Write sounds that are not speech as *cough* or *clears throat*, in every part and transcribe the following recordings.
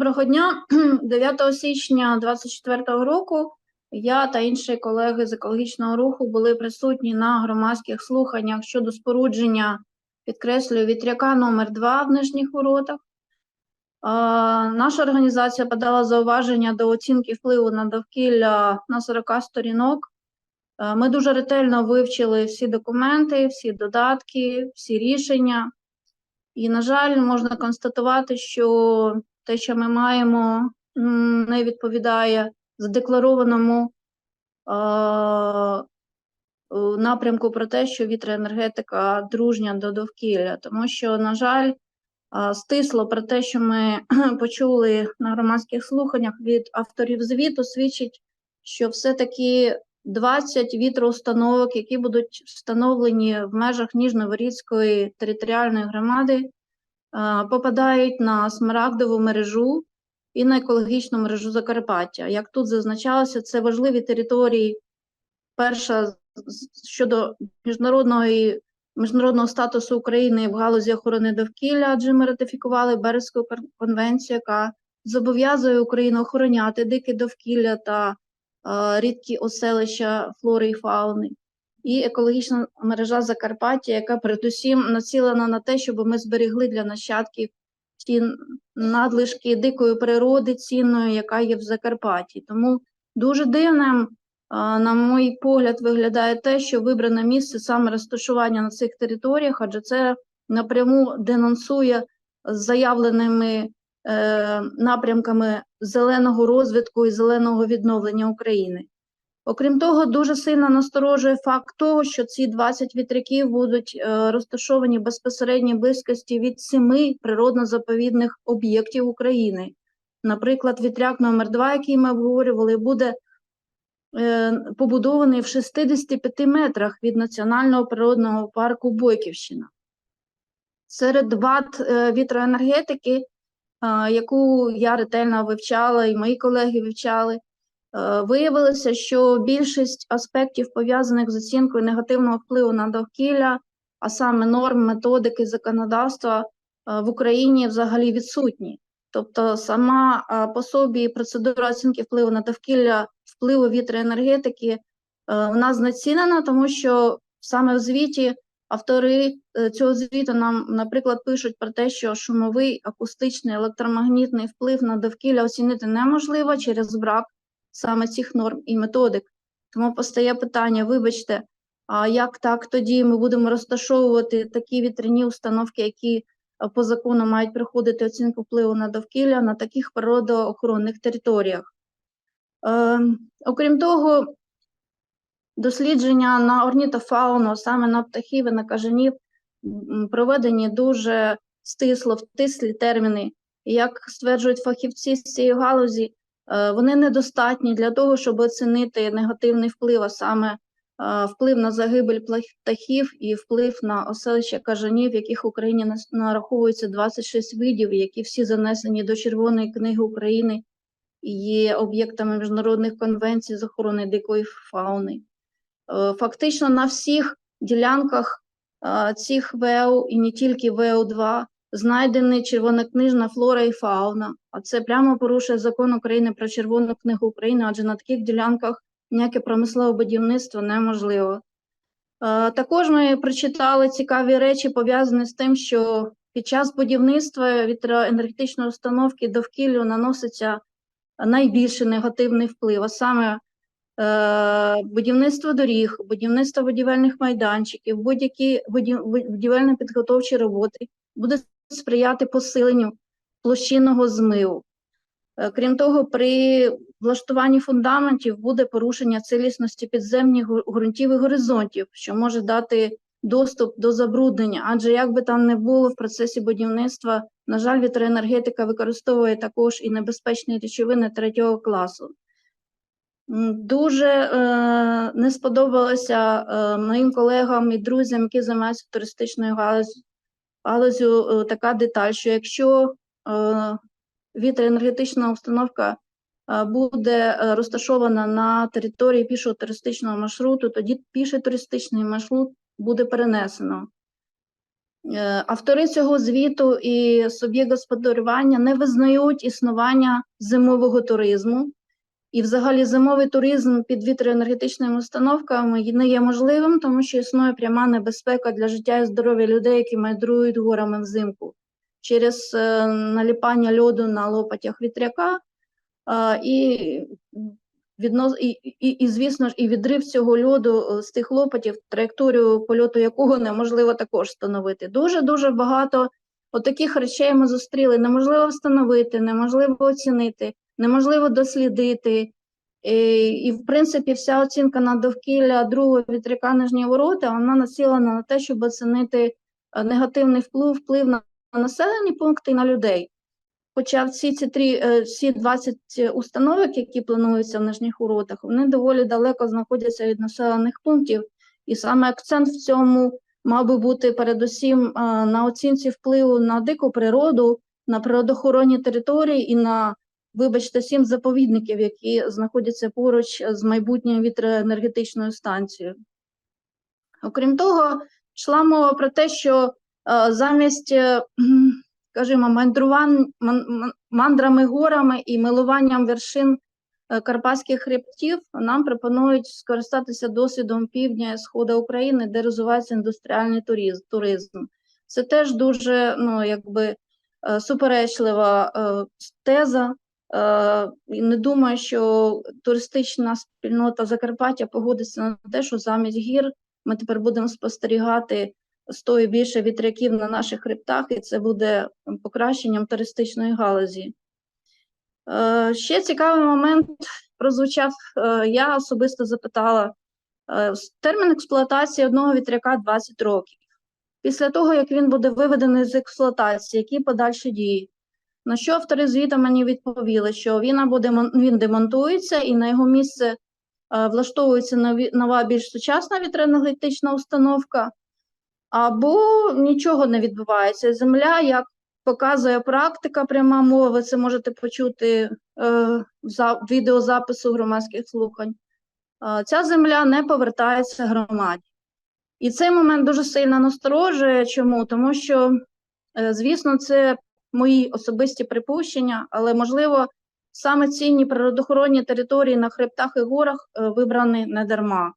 Доброго дня. *clears throat* 9 січня 2024 року я та інші колеги з екологічного руху були присутні на громадських слуханнях щодо спорудження, підкреслюю, вітряка номер 2 в Нижніх Воротах. Наша організація подала зауваження до оцінки впливу на довкілля на 40 сторінок. Ми дуже ретельно вивчили всі документи, всі додатки, всі рішення. І, на жаль, можна констатувати, що те, що ми маємо, не відповідає задекларованому е, напрямку про те, що вітроенергетика дружня до довкілля. Тому що, на жаль, стисло про те, що ми *clears throat* почули на громадських слуханнях від авторів звіту, свідчить, що все-таки 20 вітроустановок, які будуть встановлені в межах Ніжноворізької територіальної громади, попадають на смарагдову мережу і на екологічну мережу Закарпаття. Як тут зазначалося, це важливі території. Перша щодо міжнародної, міжнародного статусу України в галузі охорони довкілля, адже ми ратифікували Березьку кон- конвенцію, яка зобов'язує Україну охороняти дике довкілля та е, рідкі оселища флори і фауни. І екологічна мережа Закарпаття, яка передусім націлена на те, щоб ми зберегли для нащадків ті надлишки дикої природи цінної, яка є в Закарпатті. Тому дуже дивним, на мій погляд, виглядає те, що вибране місце саме розташування на цих територіях, адже це напряму денонсує заявленими е, напрямками зеленого розвитку і зеленого відновлення України. Окрім того, дуже сильно насторожує факт того, що ці 20 вітряків будуть е, розташовані в безпосередній близькості від семи природно-заповідних об'єктів України. Наприклад, вітряк номер 2 який ми обговорювали, буде е, побудований в 65 метрах від Національного природного парку Бойківщина. Серед вад е, вітроенергетики, яку я ретельно вивчала, і мої колеги вивчали, Виявилося, що більшість аспектів, пов'язаних з оцінкою негативного впливу на довкілля, а саме норм, методики, законодавства е, в Україні взагалі відсутні. Тобто, сама е, по собі процедура оцінки впливу на довкілля, впливу вітроенергетики, е, вона знецінена, тому що саме в звіті автори е, цього звіту нам, наприклад, пишуть про те, що шумовий, акустичний, електромагнітний вплив на довкілля оцінити неможливо через брак саме цих норм і методик. Тому постає питання: вибачте, а як так тоді ми будемо розташовувати такі вітряні установки, які е, по закону мають проходити оцінку впливу на довкілля на таких природоохоронних територіях? Е, окрім того, дослідження на орнітофауну, саме на птахів і на кажанів, проведені дуже стисло, втислі терміни. І як стверджують фахівці з цієї галузі, вони недостатні для того, щоб оцінити негативний вплив, а саме е, вплив на загибель птахів і вплив на оселища кажанів, яких в Україні нараховується 26 видів, які всі занесені до Червоної книги України і є об'єктами міжнародних конвенцій з охорони дикої фауни. Е, Фактично на всіх ділянках е, цих ВЕУ і не тільки ВЕУ-2 знайдені червонокнижна флора і фауна, а це прямо порушує закон України про Червону книгу України, адже на таких ділянках ніяке промислове будівництво неможливо. Е, Також ми прочитали цікаві речі, пов'язані з тим, що під час будівництва вітроенергетичної установки довкіллю наноситься найбільший негативний вплив, а саме е, будівництво доріг, будівництво будівельних майданчиків, будь-які будівельно-підготовчі роботи буде сприяти посиленню площинного змиву. Е, Крім того, при влаштуванні фундаментів буде порушення цілісності підземних ґрунтів і горизонтів, що може дати доступ до забруднення. Адже як би там не було в процесі будівництва, на жаль, вітроенергетика використовує також і небезпечні речовини третього класу. Дуже е, не сподобалося е, моїм колегам і друзям, які займаються туристичною галузю, галузю, е, така деталь, що якщо е, вітроенергетична установка е, буде розташована на території пішого туристичного маршруту, тоді піший туристичний маршрут буде перенесено. Автори цього звіту і суб'єкт господарювання не визнають існування зимового туризму. І взагалі зимовий туризм під вітроенергетичними установками не є можливим, тому що існує пряма небезпека для життя і здоров'я людей, які мандрують горами взимку через е, наліпання льоду на лопатях вітряка е, і, віднос, і, і, і, звісно ж, і відрив цього льоду е, з тих лопатів, траєкторію польоту якого неможливо також встановити. Дуже-дуже багато отаких речей ми зустріли. Неможливо встановити, неможливо оцінити, неможливо дослідити. І, і, в принципі, вся оцінка на довкілля другого вітряка нижні ворота, вона націлена на те, щоб оцінити е, негативний вплив, вплив на населені пункти і на людей. Хоча всі ці три, е, всі 20 установок, які плануються в нижніх уротах, вони доволі далеко знаходяться від населених пунктів, і саме акцент в цьому мав би бути передусім е, на оцінці впливу на дику природу, на природоохоронні території і на, вибачте, сім заповідників, які знаходяться поруч з майбутньою вітроенергетичною станцією. Окрім того, йшла мова про те, що е, замість, е, *clears throat* скажімо, мандрами горами і милуванням вершин е, Карпатських хребтів, нам пропонують скористатися досвідом півдня і сходу України, де розвивається індустріальний туризм. Це теж дуже ну, якби, суперечлива теза. Е, Не думаю, що туристична спільнота Закарпаття погодиться на те, що замість гір ми тепер будемо спостерігати сто і більше вітряків на наших хребтах, і це буде покращенням туристичної галузі. Е, Ще цікавий момент прозвучав. е, Я особисто запитала термін експлуатації одного вітряка 20 років. Після того, як він буде виведений з експлуатації, які подальші дії? На що автори звіту мені відповіли, що він або він демонтується і на його місце е, влаштовується нова більш сучасна вітроенергетична установка, або нічого не відбувається. Земля, як показує практика, пряма мова, ви це можете почути е, в за- відеозапису громадських слухань. е, Ця земля не повертається громаді. І цей момент дуже сильно насторожує. Чому? Тому що, звісно, це мої особисті припущення, але можливо саме цінні природоохоронні території на хребтах і горах е, вибрані не дарма.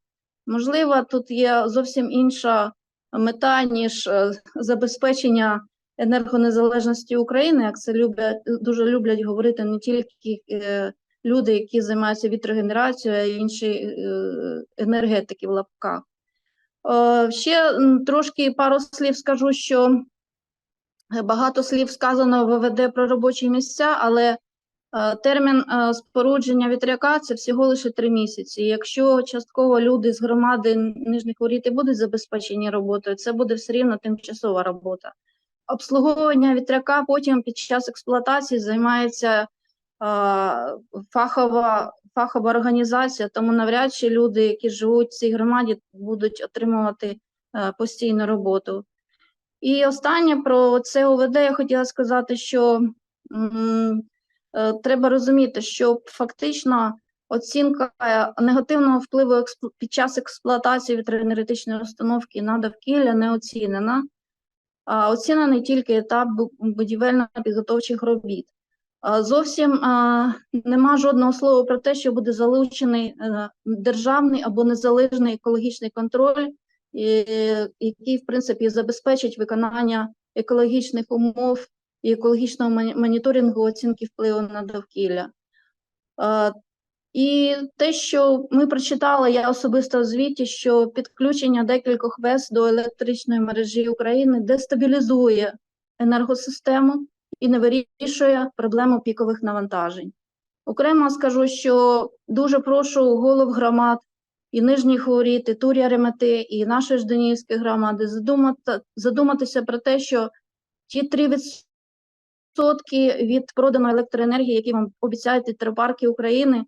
Можливо, тут є зовсім інша мета, ніж е, забезпечення енергонезалежності України, як це люблять дуже люблять говорити не тільки е, люди, які займаються вітрогенерацією, а й інші енергетики в лапках. Ще трошки пару слів скажу, що багато слів сказано в ВВД про робочі місця, але е, термін е, спорудження вітряка це всього лише три місяці. Якщо частково люди з громади Нижніх Воріт і будуть забезпечені роботою, це буде все рівно тимчасова робота. Обслуговування вітряка потім під час експлуатації займається е, фахова, фахова організація, тому навряд чи люди, які живуть в цій громаді, будуть отримувати постійну роботу. І останнє про це ОВД я хотіла сказати, що е, треба розуміти, що фактично оцінка негативного впливу експлу- під час експлуатації вітроенергетичної установки на довкілля не оцінена, а оцінений тільки етап будівельно-підготовчих робіт. Зовсім а, нема жодного слова про те, що буде залучений е, державний або незалежний екологічний контроль, який, в принципі, забезпечить виконання екологічних умов і екологічного моніторингу оцінки впливу на довкілля. І те, що ми прочитали, я особисто в звіті, що підключення декількох ВЕС до електричної мережі України дестабілізує енергосистему і не вирішує проблему пікових навантажень. Окремо скажу, що дуже прошу голов громад і Нижніх Воріт, і Тур'я Ремети, і нашої Жданівської громади задумати, задуматися про те, що ті 3% від проданої електроенергії, які вам обіцяють вітропарки України,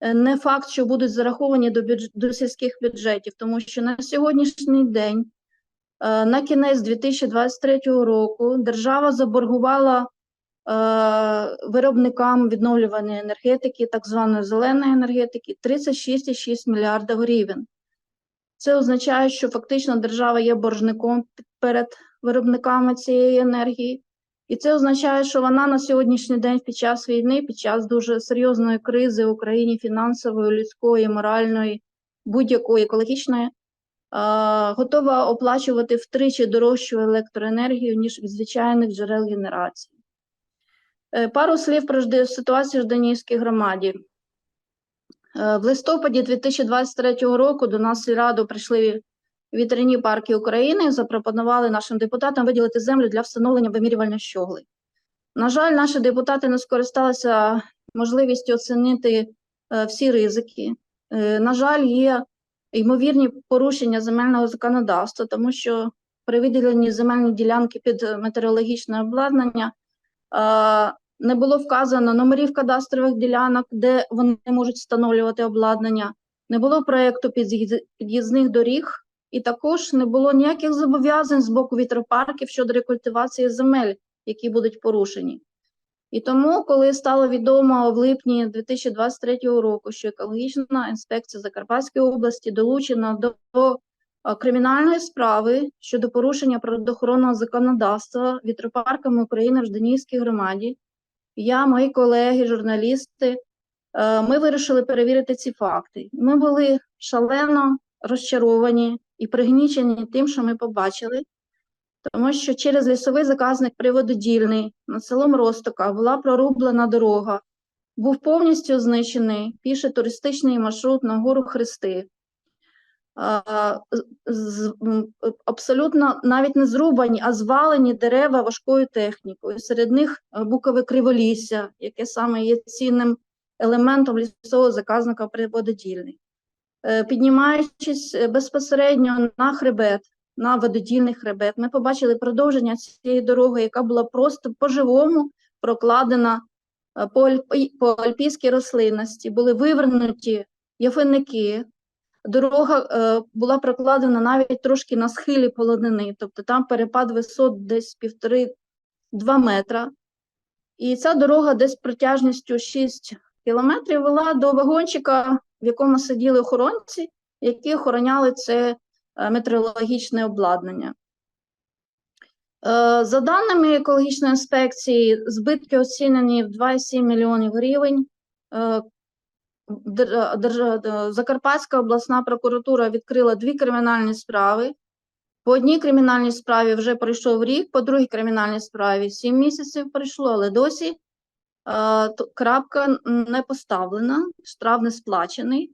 е, не факт, що будуть зараховані до, бюдж... до сільських бюджетів, тому що на сьогоднішній день, е, на кінець 2023 року, держава заборгувала виробникам відновлюваної енергетики, так званої зеленої енергетики, 36,6 мільярда гривень. Це означає, що фактично держава є боржником перед виробниками цієї енергії. І це означає, що вона на сьогоднішній день під час війни, під час дуже серйозної кризи в Україні фінансової, людської, моральної, будь-якої екологічної, е, готова оплачувати втричі дорожчу електроенергію, ніж від звичайних джерел генерації. Е, Пару слів про ситуацію в Жданівській громаді. Е, В листопаді 2023 року до нас в Раду прийшли вітряні парки України і запропонували нашим депутатам виділити землю для встановлення вимірювальних щоглей. На жаль, наші депутати не скористалися можливістю оцінити е, всі ризики. На жаль, є ймовірні порушення земельного законодавства, тому що при виділенні земельної ділянки під метеорологічне обладнання не було вказано номерів кадастрових ділянок, де вони можуть встановлювати обладнання, не було проєкту під'їзних доріг, і також не було ніяких зобов'язань з боку вітропарків щодо рекультивації земель, які будуть порушені. І тому, коли стало відомо в липні 2023 року, що екологічна інспекція Закарпатської області долучена до, до е, кримінальної справи щодо порушення природоохоронного законодавства вітропарками України в Жданівській громаді, я, мої колеги, журналісти, е, ми вирішили перевірити ці факти. Ми були шалено розчаровані і пригнічені тим, що ми побачили, тому що через лісовий заказник Привододільний над селом Ростока була прорублена дорога, був повністю знищений піший туристичний маршрут на гору Хрести. Е, Абсолютно навіть не зрубані, а звалені дерева важкою технікою. Серед них е, букове криволісся, яке саме є цінним елементом лісового заказника Привододільний. Е, Піднімаючись безпосередньо на хребет, на вододільний хребет, ми побачили продовження цієї дороги, яка була просто по-живому прокладена по альпійській рослинності, були вивернуті яфинники. Дорога е, була прокладена навіть трошки на схилі полонини, тобто там перепад висот десь півтори-два метра. І ця дорога десь протяжністю 6 кілометрів вела до вагончика, в якому сиділи охоронці, які охороняли це е, метеорологічне обладнання. Е, За даними екологічної інспекції, збитки оцінені в 2,7 мільйонів гривень. Е, Закарпатська обласна прокуратура відкрила дві кримінальні справи. По одній кримінальній справі вже пройшов рік, по другій кримінальній справі 7 місяців пройшло, але досі е, крапка не поставлена, штраф не сплачений.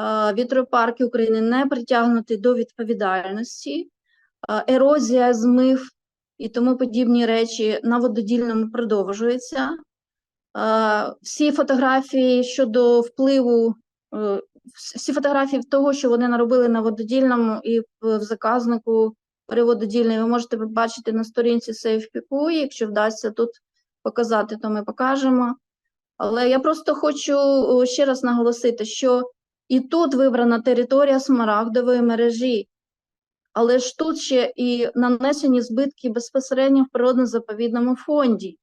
Е, Вітропарки України не притягнуті до відповідальності, е, ерозія, змив і тому подібні речі на вододільному продовжується. Е, Всі фотографії щодо впливу, е, всі фотографії того, що вони наробили на вододільному і в заказнику перевододільний, ви можете побачити на сторінці SafePiku. Якщо вдасться тут показати, то ми покажемо. Але я просто хочу ще раз наголосити, що і тут вибрана територія смарагдової мережі, але ж тут ще і нанесені збитки безпосередньо в природно-заповідному фонді.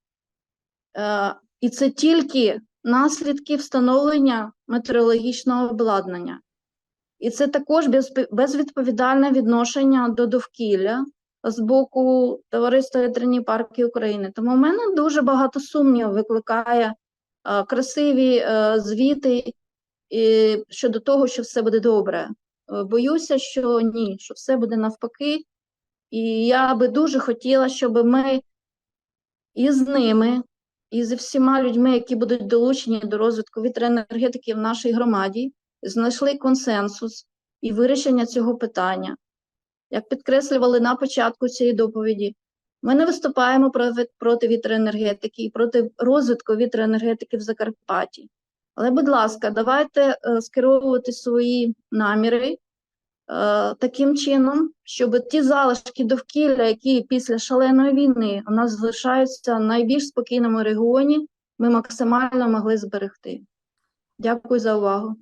І це тільки наслідки встановлення метеорологічного обладнання. І це також безвідповідальне відношення до довкілля з боку Товариства Вітряні парки України. Тому в мене дуже багато сумнівів викликає е, красиві е, звіти і щодо того, що все буде добре. Е, Боюся, що ні, що все буде навпаки. І я би дуже хотіла, щоб ми і з ними, і зі всіма людьми, які будуть долучені до розвитку вітроенергетики в нашій громаді, знайшли консенсус і вирішення цього питання. Як підкреслювали на початку цієї доповіді, ми не виступаємо проти, вітроенергетики і проти розвитку вітроенергетики в Закарпатті. Але, будь ласка, давайте е, скеровувати свої наміри таким чином, щоб ті залишки довкілля, які після шаленої війни у нас залишаються в найбільш спокійному регіоні, ми максимально могли зберегти. Дякую за увагу.